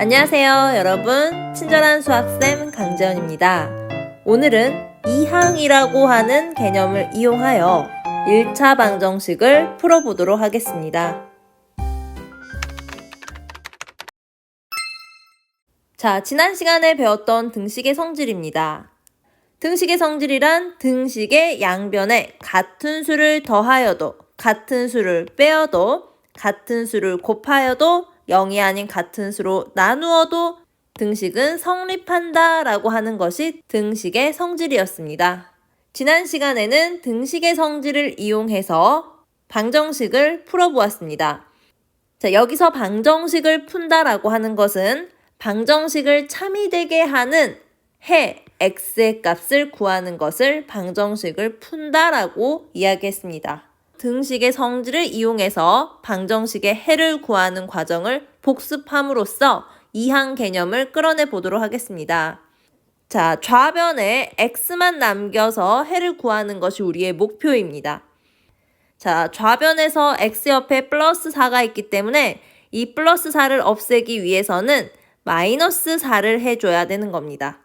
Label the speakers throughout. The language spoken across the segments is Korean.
Speaker 1: 안녕하세요, 여러분. 친절한 수학쌤 강재원입니다. 오늘은 이항이라고 하는 개념을 이용하여 1차 방정식을 풀어보도록 하겠습니다. 자, 지난 시간에 배웠던 등식의 성질입니다. 등식의 성질이란 등식의 양변에 같은 수를 더하여도, 같은 수를 빼어도, 같은 수를 곱하여도 0이 아닌 같은 수로 나누어도 등식은 성립한다 라고 하는 것이 등식의 성질이었습니다. 지난 시간에는 등식의 성질을 이용해서 방정식을 풀어보았습니다. 자, 여기서 방정식을 푼다라고 하는 것은 방정식을 참이 되게 하는 해 x의 값을 구하는 것을 방정식을 푼다라고 이야기했습니다. 등식의 성질을 이용해서 방정식의 해를 구하는 과정을 복습함으로써 이항 개념을 끌어내 보도록 하겠습니다. 자, 좌변에 x만 남겨서 해를 구하는 것이 우리의 목표입니다. 자, 좌변에서 x 옆에 플러스 4가 있기 때문에 이 플러스 4를 없애기 위해서는 마이너스 4를 해줘야 되는 겁니다.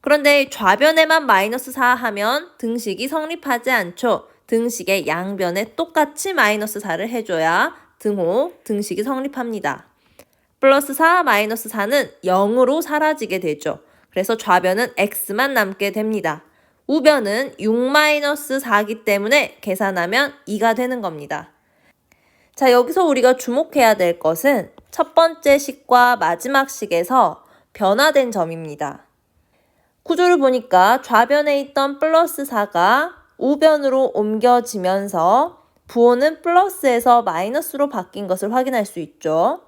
Speaker 1: 그런데 좌변에만 마이너스 4 하면 등식이 성립하지 않죠. 등식의 양변에 똑같이 마이너스 4를 해줘야 등호, 등식이 성립합니다. 플러스 4, 마이너스 4는 0으로 사라지게 되죠. 그래서 좌변은 x만 남게 됩니다. 우변은 6 마이너스 4기 때문에 계산하면 2가 되는 겁니다. 자, 여기서 우리가 주목해야 될 것은 첫 번째 식과 마지막 식에서 변화된 점입니다. 구조를 보니까 좌변에 있던 플러스 4가 우변으로 옮겨지면서 부호는 플러스에서 마이너스로 바뀐 것을 확인할 수 있죠.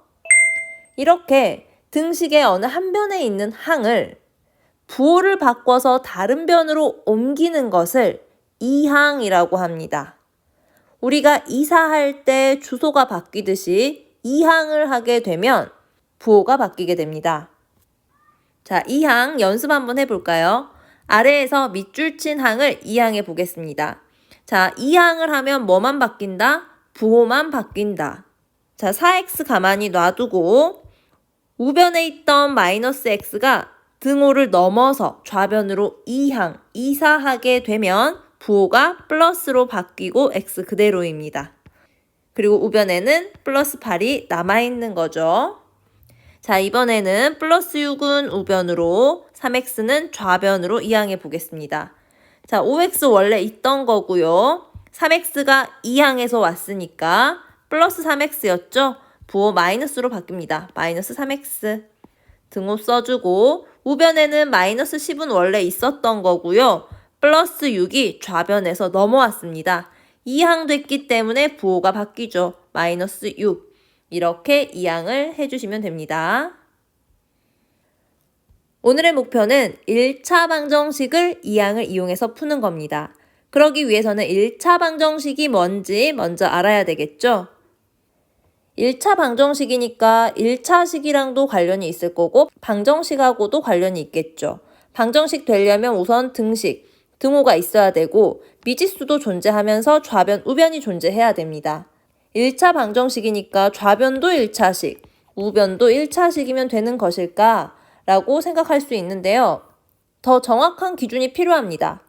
Speaker 1: 이렇게 등식의 어느 한 변에 있는 항을 부호를 바꿔서 다른 변으로 옮기는 것을 이항이라고 합니다. 우리가 이사할 때 주소가 바뀌듯이 이항을 하게 되면 부호가 바뀌게 됩니다. 자, 이항 연습 한번 해볼까요? 아래에서 밑줄 친 항을 이항해 보겠습니다. 자, 이항을 하면 뭐만 바뀐다? 부호만 바뀐다. 자, 4x 가만히 놔두고 우변에 있던 마이너스 x가 등호를 넘어서 좌변으로 이항, 이사하게 되면 부호가 플러스로 바뀌고 x 그대로입니다. 그리고 우변에는 플러스 8이 남아있는 거죠. 자, 이번에는 플러스 6은 우변으로, 3x는 좌변으로 이항해 보겠습니다. 자, 5x 원래 있던 거고요. 3x가 이항에서 왔으니까 플러스 3x였죠? 부호 마이너스로 바뀝니다. 마이너스 3x. 등호 써주고 우변에는 마이너스 10은 원래 있었던 거고요. 플러스 6이 좌변에서 넘어왔습니다. 이항됐기 때문에 부호가 바뀌죠. 마이너스 6. 이렇게 이항을 해주시면 됩니다. 오늘의 목표는 1차 방정식을 이항을 이용해서 푸는 겁니다. 그러기 위해서는 1차 방정식이 뭔지 먼저 알아야 되겠죠? 1차 방정식이니까 1차식이랑도 관련이 있을 거고 방정식하고도 관련이 있겠죠. 방정식 되려면 우선 등식, 등호가 있어야 되고 미지수도 존재하면서 좌변, 우변이 존재해야 됩니다. 1차 방정식이니까 좌변도 1차식, 우변도 1차식이면 되는 것일까? 라고 생각할 수 있는데요. 더 정확한 기준이 필요합니다.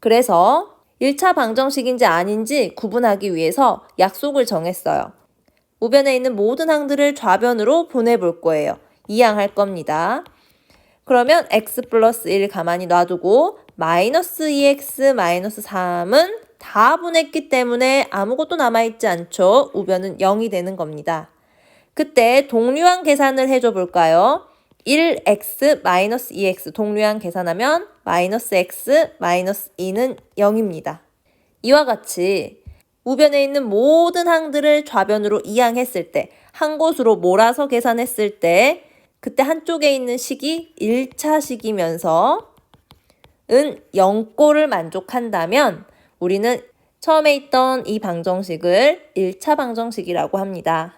Speaker 1: 그래서 1차 방정식인지 아닌지 구분하기 위해서 약속을 정했어요. 우변에 있는 모든 항들을 좌변으로 보내볼 거예요. 이항할 겁니다. 그러면 x 플러스 1 가만히 놔두고 마이너스 2x 마이너스 3은 다 분했기 때문에 아무것도 남아있지 않죠. 우변은 0이 되는 겁니다. 그때 동류항 계산을 해줘 볼까요? 1x 마이너스 2x 동류항 계산하면 마이너스 x 마이너스 2는 0입니다. 이와 같이 우변에 있는 모든 항들을 좌변으로 이항했을 때, 한 곳으로 몰아서 계산했을 때, 그때 한쪽에 있는 식이 1차 식이면서 은 0꼴을 만족한다면 우리는 처음에 있던 이 방정식을 1차 방정식이라고 합니다.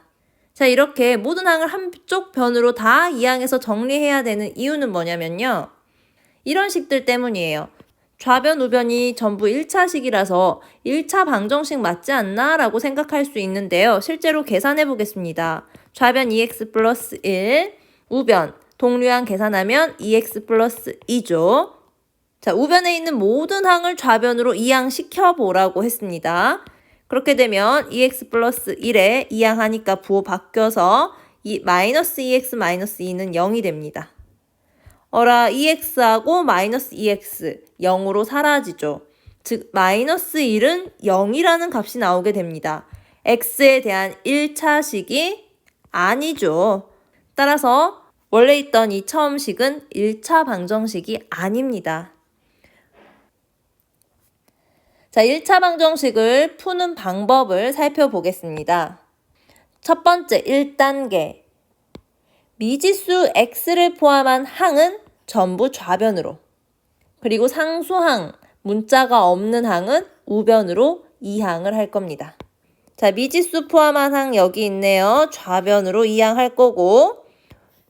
Speaker 1: 자, 이렇게 모든 항을 한쪽 변으로 다 이항해서 정리해야 되는 이유는 뭐냐면요. 이런 식들 때문이에요. 좌변, 우변이 전부 1차식이라서 1차 방정식 맞지 않나? 라고 생각할 수 있는데요. 실제로 계산해 보겠습니다. 좌변 2x 플러스 1, 우변 동류항 계산하면 2x 플러스 2죠. 자, 우변에 있는 모든 항을 좌변으로 이항시켜 보라고 했습니다. 그렇게 되면 2x 플러스 1에 이항하니까 부호 바뀌어서 이 마이너스 2x 마이너스 2는 0이 됩니다. 어라 2x하고 마이너스 2x 0으로 사라지죠. 즉 마이너스 1은 0이라는 값이 나오게 됩니다. x에 대한 1차식이 아니죠. 따라서 원래 있던 이 처음식은 1차 방정식이 아닙니다. 자, 1차 방정식을 푸는 방법을 살펴보겠습니다. 첫 번째 1단계. 미지수 x를 포함한 항은 전부 좌변으로. 그리고 상수항, 문자가 없는 항은 우변으로 이 항을 할 겁니다. 자, 미지수 포함한 항 여기 있네요. 좌변으로 이 항 할 거고,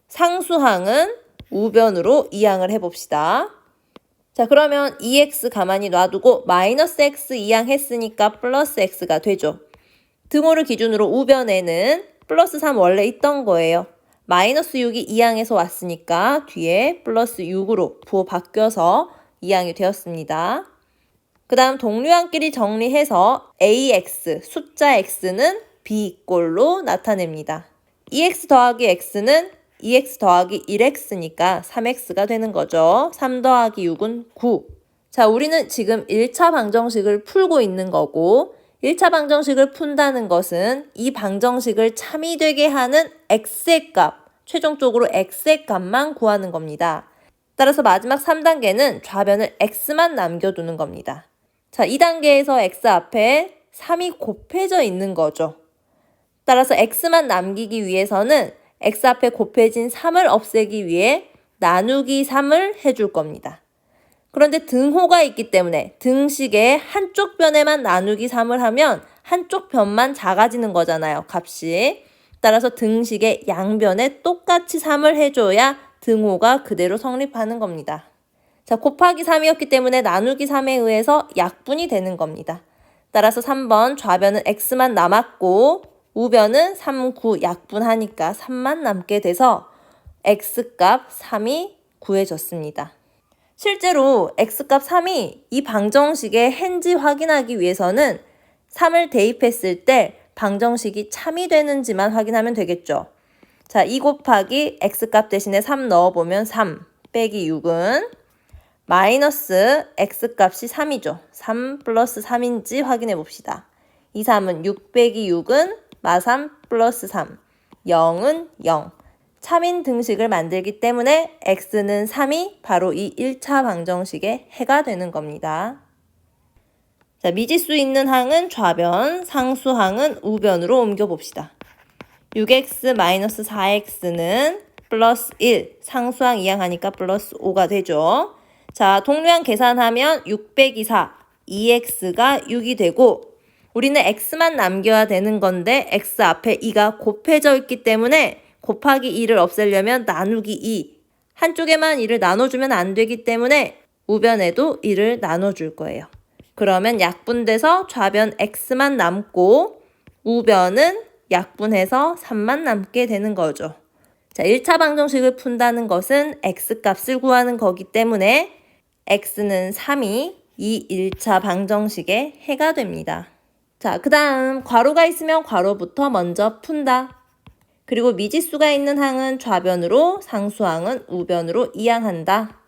Speaker 1: 상수항은 우변으로 이 항을 해 봅시다. 자, 그러면 2x 가만히 놔두고 마이너스 x 이항했으니까 플러스 x가 되죠. 등호를 기준으로 우변에는 플러스 3 원래 있던 거예요. 마이너스 6이 이항에서 왔으니까 뒤에 플러스 6으로 부호 바뀌어서 이항이 되었습니다. 그 다음 동류항끼리 정리해서 ax, 숫자 x는 b꼴로 나타냅니다. 2x 더하기 x는 2x 더하기 1x니까 3x가 되는 거죠. 3 더하기 6은 9. 자, 우리는 지금 1차 방정식을 풀고 있는 거고 1차 방정식을 푼다는 것은 이 방정식을 참이 되게 하는 x의 값, 최종적으로 x의 값만 구하는 겁니다. 따라서 마지막 3단계는 좌변을 x만 남겨두는 겁니다. 자, 2단계에서 x 앞에 3이 곱해져 있는 거죠. 따라서 x만 남기기 위해서는 x 앞에 곱해진 3을 없애기 위해 나누기 3을 해줄 겁니다. 그런데 등호가 있기 때문에 등식의 한쪽 변에만 나누기 3을 하면 한쪽 변만 작아지는 거잖아요, 값이. 따라서 등식의 양변에 똑같이 3을 해줘야 등호가 그대로 성립하는 겁니다. 자, 곱하기 3이었기 때문에 나누기 3에 의해서 약분이 되는 겁니다. 따라서 3번 좌변은 x만 남았고 우변은 3, 9 약분하니까 3만 남게 돼서 x값 3이 구해졌습니다. 실제로 x값 3이 이 방정식의 hen 지 확인하기 위해서는 3을 대입했을 때 방정식이 참이 되는지만 확인하면 되겠죠. 자, 2 곱하기 x값 대신에 3 넣어보면 3 빼기 6은 마이너스 x값이 3이죠. 3 플러스 3인지 확인해 봅시다. 2, 3은 6 빼기 6은 마3 플러스 3. 0은 0. 참인 등식을 만들기 때문에 x는 3이 바로 이 1차 방정식의 해가 되는 겁니다. 자, 미지수 있는 항은 좌변, 상수항은 우변으로 옮겨봅시다. 6x-4x는 플러스 1, 상수항 이항하니까 플러스 5가 되죠. 자, 동류항 계산하면 6 빼기 4, 2x가 6이 되고 우리는 x만 남겨야 되는 건데 x 앞에 2가 곱해져 있기 때문에 곱하기 2를 없애려면 나누기 2. 한쪽에만 2를 나눠주면 안 되기 때문에 우변에도 2를 나눠줄 거예요. 그러면 약분돼서 좌변 x만 남고 우변은 약분해서 3만 남게 되는 거죠. 자, 1차 방정식을 푼다는 것은 x값을 구하는 거기 때문에 x는 3이 이 1차 방정식의 해가 됩니다. 자, 그 다음 괄호가 있으면 괄호부터 먼저 푼다. 그리고 미지수가 있는 항은 좌변으로, 상수항은 우변으로 이항한다.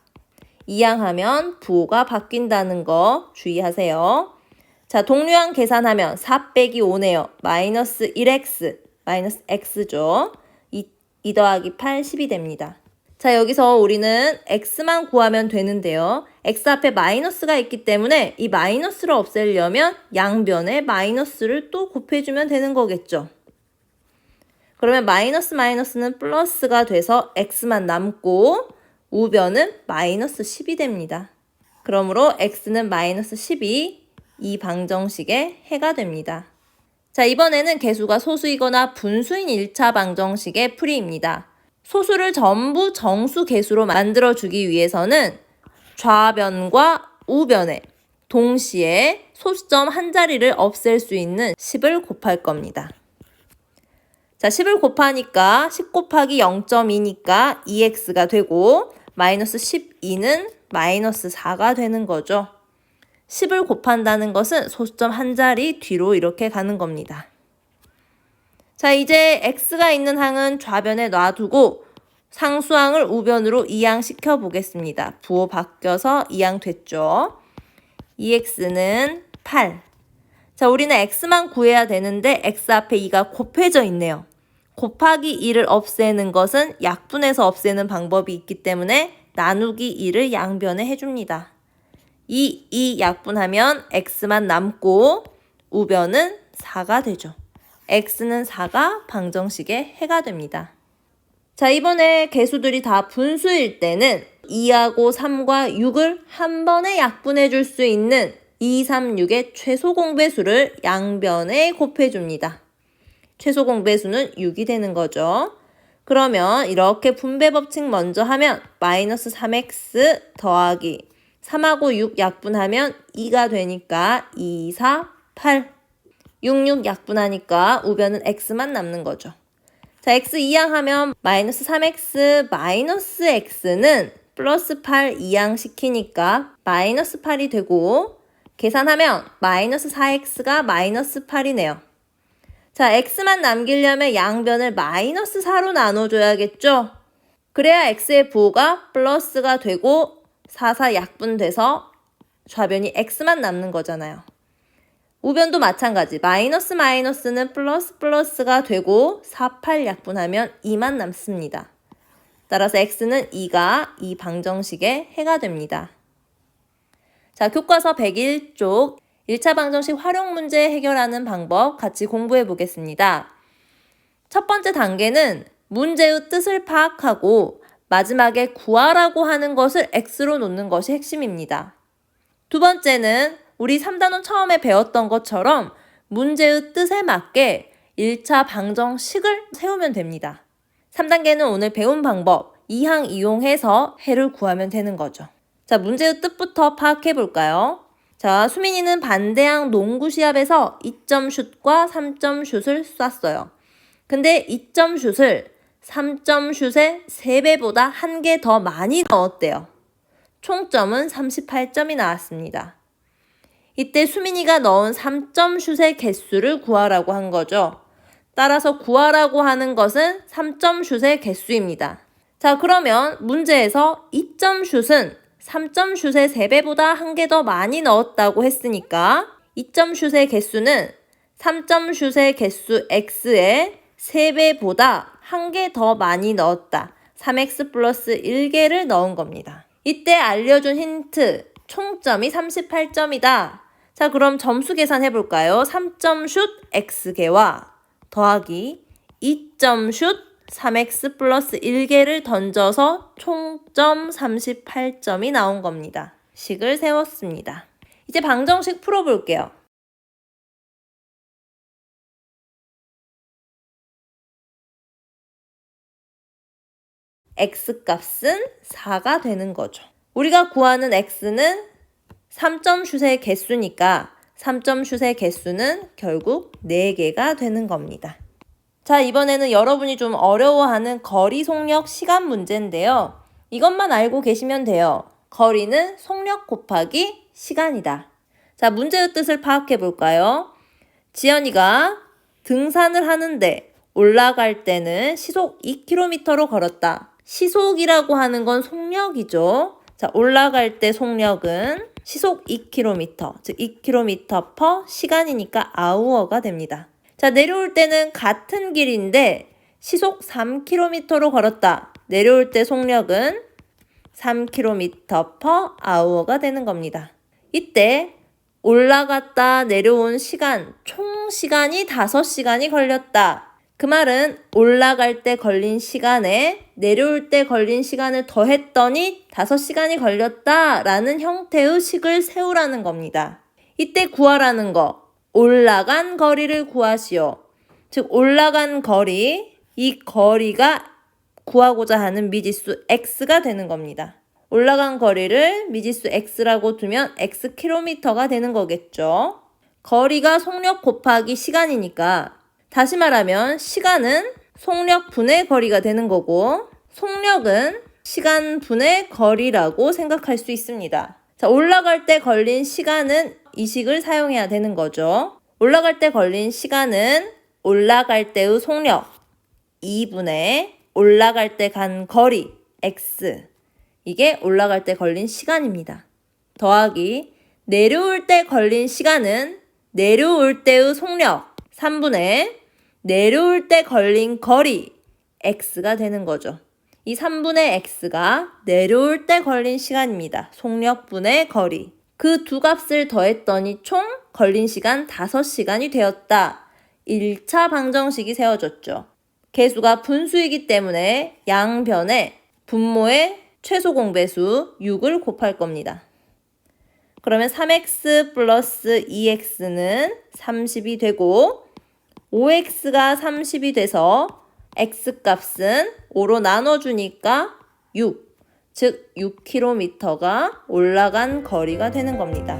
Speaker 1: 이항하면 부호가 바뀐다는 거 주의하세요. 자, 동류항 계산하면 4 빼기 5네요. 마이너스 1x, 마이너스 x죠. 2, 2 더하기 8, 10이 됩니다. 자, 여기서 우리는 x만 구하면 되는데요. x 앞에 마이너스가 있기 때문에 이 마이너스를 없애려면 양변에 마이너스를 또 곱해주면 되는 거겠죠. 그러면 마이너스 마이너스는 플러스가 돼서 x만 남고 우변은 마이너스 10이 됩니다. 그러므로 x는 마이너스 10이 이 방정식의 해가 됩니다. 자, 이번에는 개수가 소수이거나 분수인 1차 방정식의 풀이입니다. 소수를 전부 정수 개수로 만들어 주기 위해서는 좌변과 우변에 동시에 소수점 한 자리를 없앨 수 있는 10을 곱할 겁니다. 자, 10을 곱하니까 10 곱하기 0.2니까 2x가 되고 마이너스 12는 마이너스 4가 되는 거죠. 10을 곱한다는 것은 소수점 한 자리 뒤로 이렇게 가는 겁니다. 자, 이제 x가 있는 항은 좌변에 놔두고 상수항을 우변으로 이항시켜 보겠습니다. 부호 바뀌어서 이항 됐죠. 2x는 8. 자, 우리는 x만 구해야 되는데 x 앞에 2가 곱해져 있네요. 곱하기 2를 없애는 것은 약분해서 없애는 방법이 있기 때문에 나누기 2를 양변에 해줍니다. 2, 2 약분하면 x만 남고 우변은 4가 되죠. X는 4가 방정식의 해가 됩니다. 자, 이번에 개수들이 다 분수일 때는 2하고 3과 6을 한 번에 약분해 줄 수 있는 2, 3, 6의 최소 공배수를 양변에 곱해 줍니다. 최소 공배수는 6이 되는 거죠. 그러면 이렇게 분배 법칙 먼저 하면 마이너스 3x 더하기 3하고 6 약분하면 2가 되니까 2, 4, 8. 6, 6 약분하니까 우변은 x만 남는 거죠. 자, x 이항하면 마이너스 3x 마이너스 x는 플러스 8 이항 시키니까 마이너스 8이 되고 계산하면 마이너스 4x가 마이너스 8이네요. 자, x만 남기려면 양변을 마이너스 4로 나눠줘야겠죠? 그래야 x의 부호가 플러스가 되고 4, 4 약분돼서 좌변이 x만 남는 거잖아요. 우변도 마찬가지. 마이너스 마이너스는 플러스 플러스가 되고 4, 8 약분하면 2만 남습니다. 따라서 x는 2가 이 방정식의 해가 됩니다. 자, 교과서 101쪽 1차 방정식 활용 문제 해결하는 방법 같이 공부해 보겠습니다. 첫 번째 단계는 문제의 뜻을 파악하고 마지막에 구하라고 하는 것을 x로 놓는 것이 핵심입니다. 두 번째는 우리 3단원 처음에 배웠던 것처럼 문제의 뜻에 맞게 1차 방정식을 세우면 됩니다. 3단계는 오늘 배운 방법, 2항 이용해서 해를 구하면 되는 거죠. 자, 문제의 뜻부터 파악해 볼까요? 자, 수민이는 반대항 농구 시합에서 2점 슛과 3점 슛을 쐈어요. 근데 2점 슛을 3점 슛의 3배보다 한 개 더 많이 넣었대요. 총점은 38점이 나왔습니다. 이때 수민이가 넣은 3점 슛의 개수를 구하라고 한 거죠. 따라서 구하라고 하는 것은 3점 슛의 개수입니다. 자, 그러면 문제에서 2점 슛은 3점 슛의 3배보다 한 개 더 많이 넣었다고 했으니까 2점 슛의 개수는 3점 슛의 개수 x의 3배보다 한 개 더 많이 넣었다. 3x 플러스 1개를 넣은 겁니다. 이때 알려준 힌트, 총점이 38점이다. 자, 그럼 점수 계산해 볼까요? 3점 슛 x개와 더하기 2점 슛 3x 플러스 1개를 던져서 총점 38점이 나온 겁니다. 식을 세웠습니다. 이제 방정식 풀어볼게요. x값은 4가 되는 거죠. 우리가 구하는 x는 3점 슛의 개수니까 3점 슛의 개수는 결국 4개가 되는 겁니다. 자, 이번에는 여러분이 좀 어려워하는 거리 속력 시간 문제인데요. 이것만 알고 계시면 돼요. 거리는 속력 곱하기 시간이다. 자, 문제의 뜻을 파악해 볼까요? 지연이가 등산을 하는데 올라갈 때는 시속 2km로 걸었다. 시속이라고 하는 건 속력이죠. 자, 올라갈 때 속력은 시속 2km, 즉 2km per 시간이니까 아우어가 됩니다. 자, 내려올 때는 같은 길인데 시속 3km로 걸었다. 내려올 때 속력은 3km per hour가 되는 겁니다. 이때 올라갔다 내려온 시간, 총 시간이 5시간이 걸렸다. 그 말은 올라갈 때 걸린 시간에 내려올 때 걸린 시간을 더했더니 5시간이 걸렸다 라는 형태의 식을 세우라는 겁니다. 이때 구하라는 거, 올라간 거리를 구하시오. 즉, 올라간 거리, 이 거리가 구하고자 하는 미지수 x가 되는 겁니다. 올라간 거리를 미지수 x라고 두면 xkm가 되는 거겠죠. 거리가 속력 곱하기 시간이니까 다시 말하면 시간은 속력 분의 거리가 되는 거고 속력은 시간 분의 거리라고 생각할 수 있습니다. 자, 올라갈 때 걸린 시간은 이 식을 사용해야 되는 거죠. 올라갈 때 걸린 시간은 올라갈 때의 속력 2분의 올라갈 때 간 거리 x 이게 올라갈 때 걸린 시간입니다. 더하기 내려올 때 걸린 시간은 내려올 때의 속력 3분의 내려올 때 걸린 거리 x가 되는 거죠. 이 3분의 x가 내려올 때 걸린 시간입니다. 속력분의 거리. 그 두 값을 더했더니 총 걸린 시간 5시간이 되었다. 1차 방정식이 세워졌죠. 개수가 분수이기 때문에 양변에 분모의 최소 공배수 6을 곱할 겁니다. 그러면 3x 플러스 2x는 30이 되고 5x가 30이 돼서 x 값은 5로 나눠주니까 6, 즉 6km가 올라간 거리가 되는 겁니다.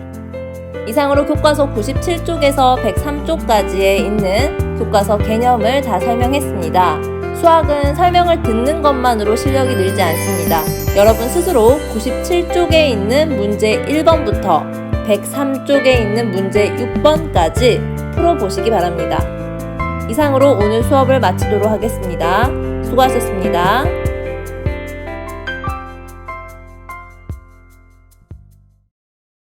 Speaker 1: 이상으로 교과서 97쪽에서 103쪽까지에 있는 교과서 개념을 다 설명했습니다. 수학은 설명을 듣는 것만으로 실력이 늘지 않습니다. 여러분 스스로 97쪽에 있는 문제 1번부터 103쪽에 있는 문제 6번까지 풀어보시기 바랍니다. 이상으로 오늘 수업을 마치도록 하겠습니다. 수고하셨습니다.